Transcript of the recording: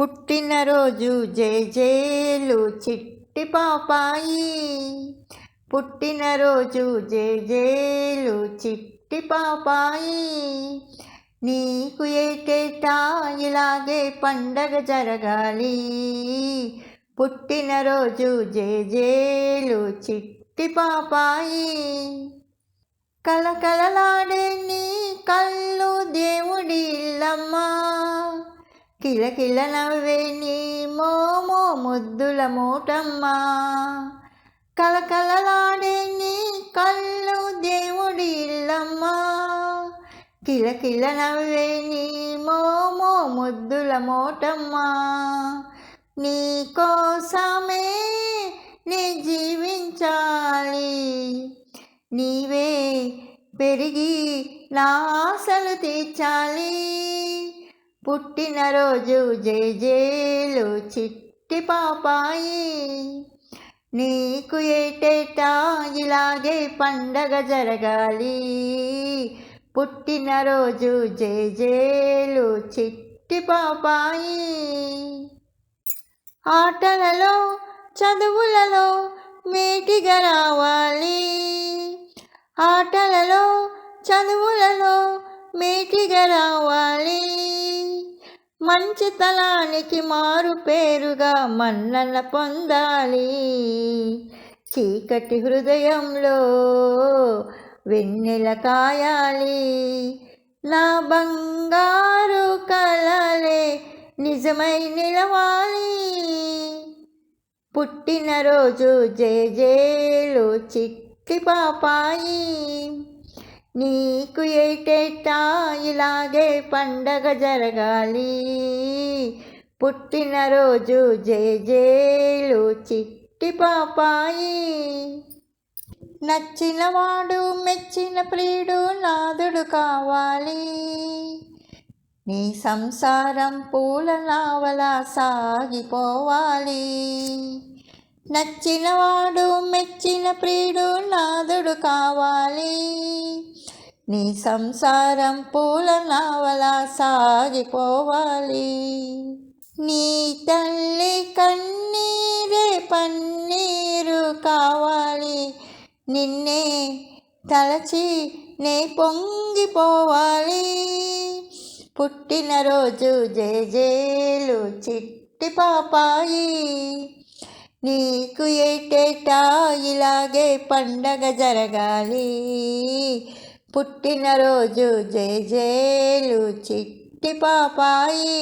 పుట్టినరోజు జై జేలు చిట్టి పాపాయి. పుట్టినరోజు జై జేలు చిట్టి పాపాయి. నీకు ఏటేటా ఇలాగే పండగ జరగాలి. పుట్టినరోజు జై జేలు చిట్టి పాపాయి. కలకలలాడే నీ కళ్ళు దేవుడి ఇల్లమ్మా కిలకిల నవ్వే నీ మోమో ముద్దుల మూటమ్మా. కలకలలాడే నీ కళ్ళు దేవుడి ఇల్లమ్మ. కిలకిల నవ్వే నీ మోమో ముద్దుల మోటమ్మా. నీ కోసమే నీ జీవించాలి. నీవే పెరిగి నా ఆశలు తీర్చాలి. పుట్టినరోజు జే జేలు చిట్టి పాపాయి. నీకు ఏటేటా ఇలాగే పండగ జరగాలి. పుట్టినరోజు జై జేలు చిట్టి పాపాయి. ఆటలలో చదువులలో మేటిగా రావాలి. ఆటలలో చదువులలో మేటిగా రావాలి మంచితనానికి మారు పేరుగా మన్నన పొందాలి. చీకటి హృదయంలో వెన్నెల కాయాలి. నా బంగారు కలలే నిజమై నిలవాలి. పుట్టినరోజు జే జేలు చిట్టి పాపాయి. నీకు ఏటేటా ఇలాగే పండగ జరగాలి. పుట్టినరోజు జయ జేలు చిట్టి పాపాయి. నచ్చినవాడు మెచ్చిన ప్రియుడు నాదుడు కావాలి. నీ సంసారం పూల నావలా సాగిపోవాలి. నచ్చినవాడు మెచ్చిన ప్రియుడు నాదుడు కావాలి. నీ సంసారం పూల నావలా సాగిపోవాలి. నీ తల్లి కన్నీరే పన్నీరు కావాలి. నిన్నే తలచి నే పొంగిపోవాలి. పుట్టినరోజు జయ జేలు చిట్టి పాపాయి. నీకు ఏటేటా ఇలాగే పండగ జరగాలి. పుట్టినరోజు జయ జేలు చిట్టి పాపాయి.